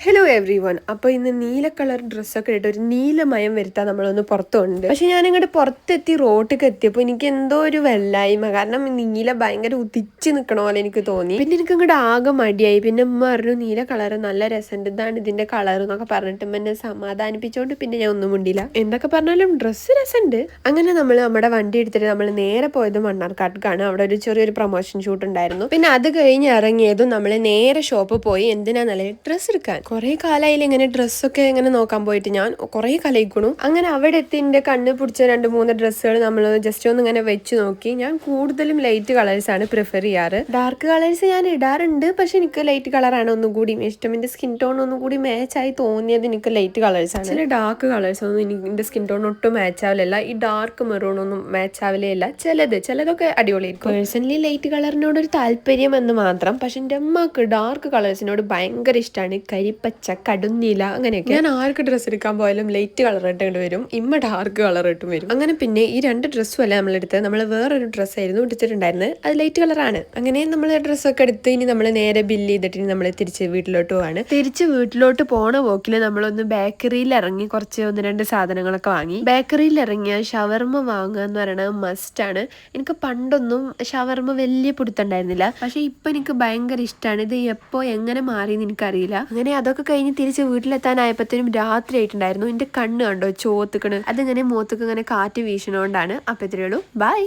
Hello every one അപ്പോൾ ഇന്ന് നീല കളർ ഡ്രസ്സൊക്കെ ഇട്ട് ഒരു നീലമയം വരുത്താൻ നമ്മളൊന്ന് പുറത്തുണ്ട്. പക്ഷെ ഞാൻ ഇങ്ങോട്ട് പുറത്തെത്തി റോട്ടിലേക്ക് എത്തിയപ്പോൾ എനിക്ക് എന്തോ ഒരു വെല്ലായ്മ കാരണം നീല ഭയങ്കര ഉദിച്ച് നിൽക്കണ പോലെ എനിക്ക് തോന്നി. പിന്നെ എനിക്ക് ഇങ്ങോട്ട് ആകെ മടിയായി. പിന്നെ ഉമ്മ പറഞ്ഞു നീല കളർ നല്ല രസമുണ്ട്. ഇതാണ് ഇതിന്റെ കളർ എന്നൊക്കെ പറഞ്ഞിട്ട് എന്നെ സമാധാനിപ്പിച്ചുകൊണ്ട് പിന്നെ ഞാൻ ഒന്നും മുണ്ടില്ല എന്തൊക്കെ പറഞ്ഞാലും ഡ്രസ്സ് രസമുണ്ട്. അങ്ങനെ നമ്മൾ നമ്മുടെ വണ്ടി എടുത്തിട്ട് നമ്മൾ നേരെ പോയത് മണ്ണാർക്കാട്ടിക്കാണ് അവിടെ ഒരു ചെറിയൊരു പ്രൊമോഷൻ ഷൂട്ട് ഉണ്ടായിരുന്നു. പിന്നെ അത് കഴിഞ്ഞ് ഇറങ്ങിയതും നമ്മൾ നേരെ ഷോപ്പ് പോയി. എന്തിനാ നല്ല ഡ്രസ്സ് എടുക്കാൻ. കുറെ കാലമായില്ല ഇങ്ങനെ ഡ്രസ്സൊക്കെ ഇങ്ങനെ നോക്കാൻ പോയിട്ട് ഞാൻ കുറെ കലയിക്കണു. അങ്ങനെ അവിടെ എത്തി എന്റെ കണ്ണ് പിടിച്ച രണ്ട് മൂന്ന് ഡ്രസ്സുകൾ നമ്മൾ ജസ്റ്റ് ഒന്ന് ഇങ്ങനെ വെച്ച് നോക്കി. ഞാൻ കൂടുതലും ലൈറ്റ് കളേഴ്സ് ആണ് പ്രിഫർ ചെയ്യാറ്. ഡാർക്ക് കളേഴ്സ് ഞാൻ ഇടാറുണ്ട് പക്ഷെ എനിക്ക് ലൈറ്റ് കളറാണ് ഒന്നും കൂടി ഇഷ്ടം. എന്റെ സ്കിൻ ടോൺ ഒന്നും കൂടി ആയി തോന്നിയത് എനിക്ക് ലൈറ്റ് കളേഴ്സ് ആണ്. ചില ഡാർക്ക് കളേഴ്സ് ഒന്നും എന്റെ സ്കിൻ ടോൺ ഒട്ടും മാച്ച് ആവില്ല ഈ ഡാർക്ക് മെറൂൺ ഒന്നും മാച്ച് ആവില്ലേ ചിലത് ചിലതൊക്കെ അടിപൊളിയായിരിക്കും. പേഴ്സണലി ലൈറ്റ് കളറിനോട് ഒരു താല്പര്യം എന്ന് മാത്രം പക്ഷെ എന്റെ അമ്മയ്ക്ക് ഡാർക്ക് കളേഴ്സിനോട് ഭയങ്കര ഇഷ്ടമാണ് കരിപ്പച്ച കടുന്നീല അങ്ങനെയൊക്കെ. ഞാൻ ആർക്ക് ഡ്രസ്സ് എടുക്കാൻ പോയാലും ലൈറ്റ് കളർ ഇട്ടുകൊണ്ട് വരും. ഇമ്മ ഡാർക്ക് കളർ ഇട്ടും വരും. അങ്ങനെ പിന്നെ ഈ രണ്ട് ഡ്രസ്സും അല്ല നമ്മളെടുത്ത് നമ്മൾ വേറൊരു ഡ്രസ്സായിരുന്നു എടുത്തിട്ടുണ്ടായിരുന്നത് അത് ലൈറ്റ് കളറാണ് അങ്ങനെ നമ്മൾ ഡ്രസ്സൊക്കെ എടുത്ത് ഇനി നമ്മൾ നേരെ ബില്ല് ചെയ്തിട്ട് ഇനി നമ്മൾ തിരിച്ച് വീട്ടിലോട്ട് പോവാണ്. തിരിച്ച് വീട്ടിലോട്ട് പോണ പോക്കിൽ നമ്മളൊന്ന് ബേക്കറിയിൽ ഇറങ്ങി കുറച്ച് ഒന്ന് രണ്ട് സാധനങ്ങളൊക്കെ വാങ്ങി. ബേക്കറിയിൽ ഇറങ്ങിയ ഷവർമ്മ വാങ്ങുക എന്ന് പറയുന്നത് മസ്റ്റ് ആണ്. എനിക്ക് പണ്ടൊന്നും ഷവർമ്മ വലിയ പിടുത്തുണ്ടായിരുന്നില്ല പക്ഷെ ഇപ്പൊ എനിക്ക് ഭയങ്കര ഇഷ്ടമാണ് ഇത് എപ്പോ എങ്ങനെ മാറിയെന്ന് എനിക്കറിയില്ല. അങ്ങനെ അതൊക്കെ കഴിഞ്ഞ് തിരിച്ച് വീട്ടിലെത്താനായപ്പോഴത്തേനും രാത്രി ആയിട്ടുണ്ടായിരുന്നു എന്റെ കണ്ണ് കണ്ടോ? ചോത്തുക്കണ് അതിങ്ങനെ മുഖത്തൊക്കെ ഇങ്ങനെ കാറ്റ് വീശണോണ്ടാണ്. അപ്പൊ ഇത്രയേ ഉള്ളൂ. ബൈ